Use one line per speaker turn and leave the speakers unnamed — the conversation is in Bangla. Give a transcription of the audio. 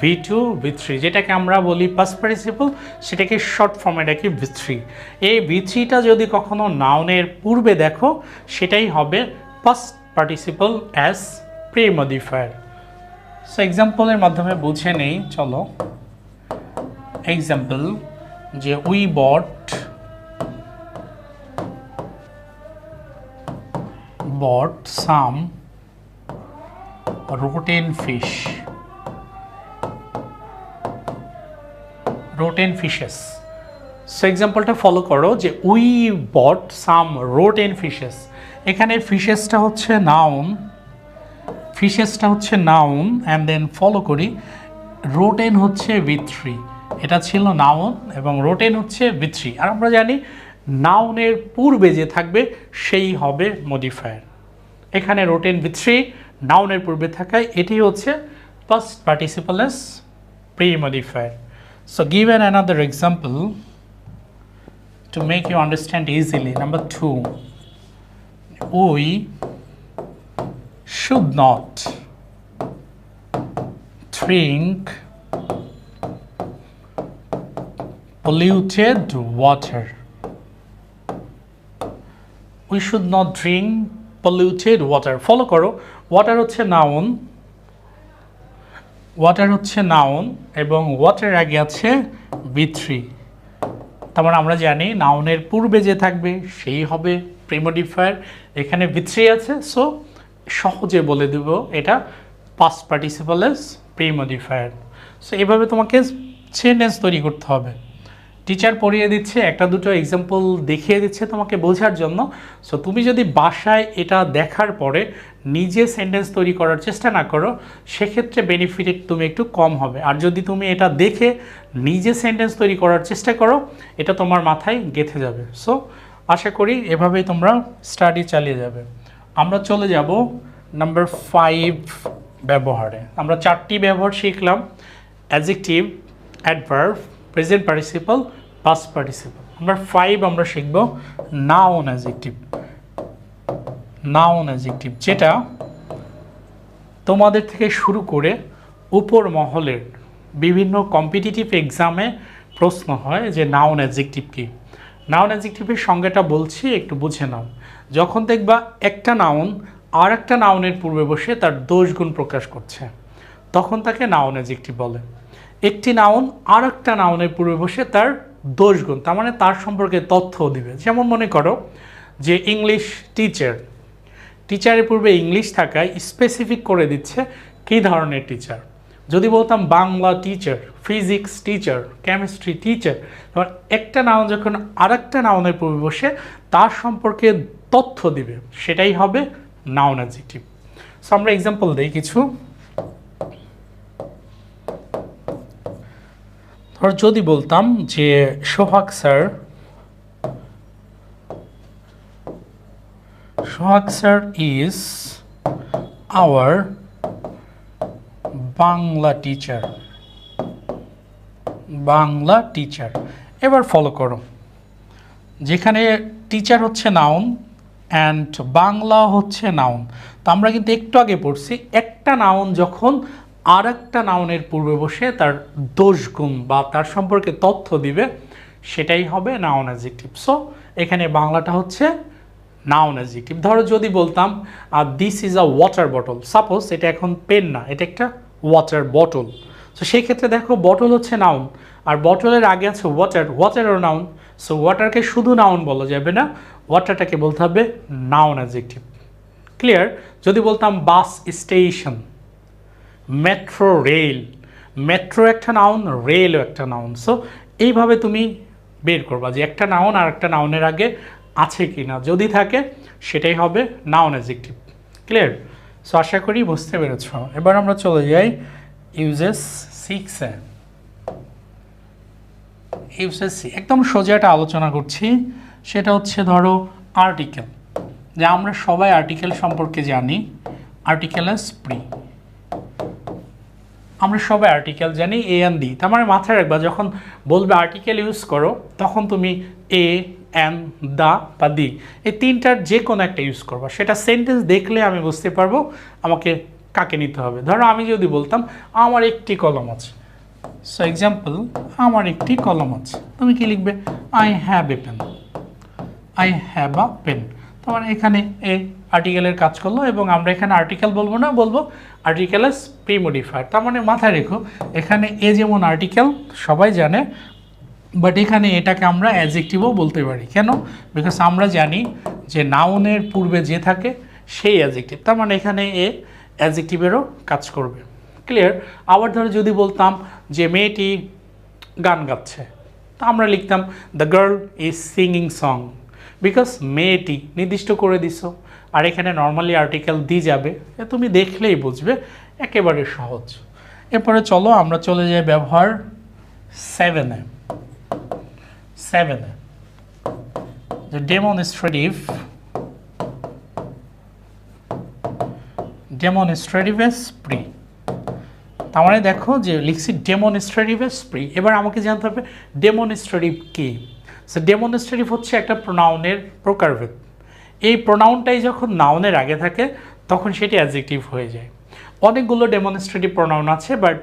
ভি টু ভি থ্রি যেটাকে আমরা বলি পাস পার্টিসিপল সেটাকে শর্ট ফর্মে ডাকি ভি থ্রি এই ভি থ্রিটা যদি কখনো নাউনের পূর্বে দেখো, সেটাই হবে past participle as premodifier so এক্সাম্পলের মাধ্যমে বুঝে নেই, চলো। এক্সাম্পল যে we bought bought some rotten fish. Rotten fishes. So এক্সাম্পলটা follow করো যে we bought some rotten fishes এখানে ফিশেসটা হচ্ছে নাউন ফিশেসটা হচ্ছে নাউন অ্যান্ড দেন ফলো করি রোটেন হচ্ছে উইথ থ্রি এটা ছিল নাউন এবং রোটেন হচ্ছে উইথ থ্রি আর আমরা জানি নাউনের পূর্বে যে থাকবে, সেই হবে মডিফায়ার এখানে রোটেন উইথ থ্রি নাউনের পূর্বে থাকায় এটি হচ্ছে first পার্টিসিপালেস pre modifier so given another example to make you understand easily. Number two, we should not drink polluted water. We should not drink polluted water. Follow করো ওয়াটার হচ্ছে নাউন ওয়াটার হচ্ছে নাউন এবং ওয়াটার আগে আছে বি থ্রি তার মানে আমরা জানি নাউনের পূর্বে যে থাকবে, সেই হবে প্রিমোডিফায়ার এখানে ভিত্রি আছে সো সহজে বলে দেব এটা পাস্ট পার্টিসিপালেস প্রিমোডিফায়ার সো এভাবে তোমাকে সেন্টেন্স তৈরি করতে হবে। টিচার পড়িয়ে দিচ্ছে, একটা দুটো এক্সাম্পল দেখিয়ে দিচ্ছে তোমাকে বোঝার জন্য। সো তুমি যদি বাসায় এটা দেখার পরে নিজে সেন্টেন্স তৈরি করার চেষ্টা না করো, সেক্ষেত্রে বেনিফিট তুমি একটু কম হবে। আর যদি তুমি এটা দেখে নিজে সেন্টেন্স তৈরি করার চেষ্টা করো, এটা তোমার মাথায় গেঁথে যাবে। সো আশা করি এভাবেই তোমরা স্টাডি চালিয়ে যাবে। আমরা চলে যাব নাম্বার ফাইভ ব্যবহারে। আমরা চারটি ব্যবহার শিখলাম। Adjective adverb present participle past participle number five আমরা শিখব নাউন অ্যাজেক্টিভ নাউন অ্যাজেক্টিভ যেটা তোমাদের থেকে শুরু করে উপর মহলের বিভিন্ন কম্পিটিটিভ এক্সামে প্রশ্ন হয় যে নাউন অ্যাজেক্টিভ কী। নাউন অ্যাজেক্টিভের সংজ্ঞাটা বলছি, একটু বুঝে নাও। যখন দেখবা একটা নাউন আর একটা নাউনের পূর্বে বসে তার দোষ গুণ প্রকাশ করছে, তখন তাকে নাউন অ্যাজেক্টিভ বলে। একটি নাউন আর একটা নাউনের পূর্বে বসে তার দোষ গুণ, তার মানে তার সম্পর্কে তথ্য দিবে। যেমন মনে করো যে ইংলিশ টিচার টিচারের পূর্বে ইংলিশ থাকায় স্পেসিফিক করে দিচ্ছে কী ধরনের টিচার যদি বলতাম Bangla teacher physics teacher chemistry teacher তোমার একটা নাউন যখন আর একটা নাউনের পূর্বে বসে, তার সম্পর্কে তথ্য দিবে। সেটাই হবে নাউন অ্যাডজেক্টিভ সো আমরা এক্সাম্পল দিই কিছু। ধর যদি বলতাম যে Sohag sir Sohag is our Bangla teacher Bangla teacher এবার ফলো করো। যেখানে টিচার হচ্ছে নাউন অ্যান্ড বাংলা হচ্ছে নাউন তো আমরা কিন্তু একটু আগে পড়ছি, একটা নাউন যখন আর একটা নাউনের পূর্বে বসে তার দোষগুণ বা তার সম্পর্কে তথ্য দিবে, সেটাই হবে নাউন অ্যাজেক্টিভ সো এখানে বাংলাটা হচ্ছে নাউন অ্যাজেক্টিভ ধরো যদি বলতাম this is a water bottle suppose এটা এখন পেন না, এটা একটা ওয়াটার বটল তো সেই ক্ষেত্রে দেখো বটল হচ্ছে নাউন, আর বটলের আগে আছে ওয়াটার ওয়াটারও নাউন। সো ওয়াটারকে শুধু নাউন বলা যাবে না ওয়াটারটাকে বলতে হবে নাউন অ্যাজেক্টিভ ক্লিয়ার যদি বলতাম bus station metro rail metro একটা নাউন রেলও একটা নাউন। সো এইভাবে তুমি বের করবা যে একটা নাউন আর একটা নাউনের আগে আছে কি না যদি থাকে, সেটাই হবে নাউন অ্যাজেক্টিভ ক্লিয়ার সো আশা করি বুঝতে পেরেছ। এবার আমরা চলে যাই ইউজেস সিক্সে ইউজেস একদম সোজা একটা আলোচনা করছি। সেটা হচ্ছে, ধরো আর্টিকেল যে আমরা সবাই আর্টিকেল সম্পর্কে জানি আর্টিকেল এস প্রি আমরা সবাই আর্টিকেল জানি এ এন দি তার মানে মাথায় রাখবা, যখন বলবে আর্টিকেল ইউজ করো, তখন তুমি এ অ্যান দা বা দি এই তিনটার যে কোনো একটা ইউজ করবা। সেটা সেন্টেন্স দেখলে আমি বুঝতে পারব আমাকে কাকে নিতে হবে। ধরো আমি যদি বলতাম, আমার একটি কলম আছে। সো এক্সাম্পল আমার একটি কলম আছে। তুমি কি লিখবে? I have a pen I have a pen তোমার এখানে এ আর্টিকেলের কাজ করল এবং আমরা এখানে আর্টিকেল বলব না, বলব আর্টিকেলের প্রি মডিফায়ার তার মানে মাথায় রেখো, এখানে এ যেমন আর্টিকেল সবাই জানে বাট এখানে এটাকে আমরা অ্যাজেক্টিভও বলতে পারি। কেন? বিকজ আমরা জানি যে নাউনের পূর্বে যে থাকে, সেই অ্যাজেক্টিভ তার মানে এখানে এ অ্যাজেক্টিভেরও কাজ করবে। ক্লিয়ার আবার ধরো যদি বলতাম যে মেয়েটি গান গাচ্ছে, তা আমরা লিখতাম the girl is singing song because মেয়েটি নির্দিষ্ট করে দিছো। আর এখানে নর্মালি আর্টিকেল দিয়ে যাবে। তুমি দেখলেই বুঝবে। একেবারে সহজ। এরপরে চলো আমরা চলে যাই ব্যবহার সেভেনে সেভেনে যে ডেমনস্ট্রেটিভ ডেমনস্ট্রেটিভ স্প্রি তার মানে দেখো যে লিখছি ডেমনস্ট্রেটিভ স্প্রি এবার আমাকে জানতে হবে ডেমনস্ট্রেটিভ কি? সো ডেমনস্ট্রেটিভ হচ্ছে একটা প্রোনাউনের প্রকারভেদ। এই প্রোনাউনটাই যখন নাউনের আগে থাকে, তখন সেটি অ্যাডজেক্টিভ হয়ে যায়। অনেকগুলো ডেমনস্ট্রেটিভ প্রোনাউন আছে বাট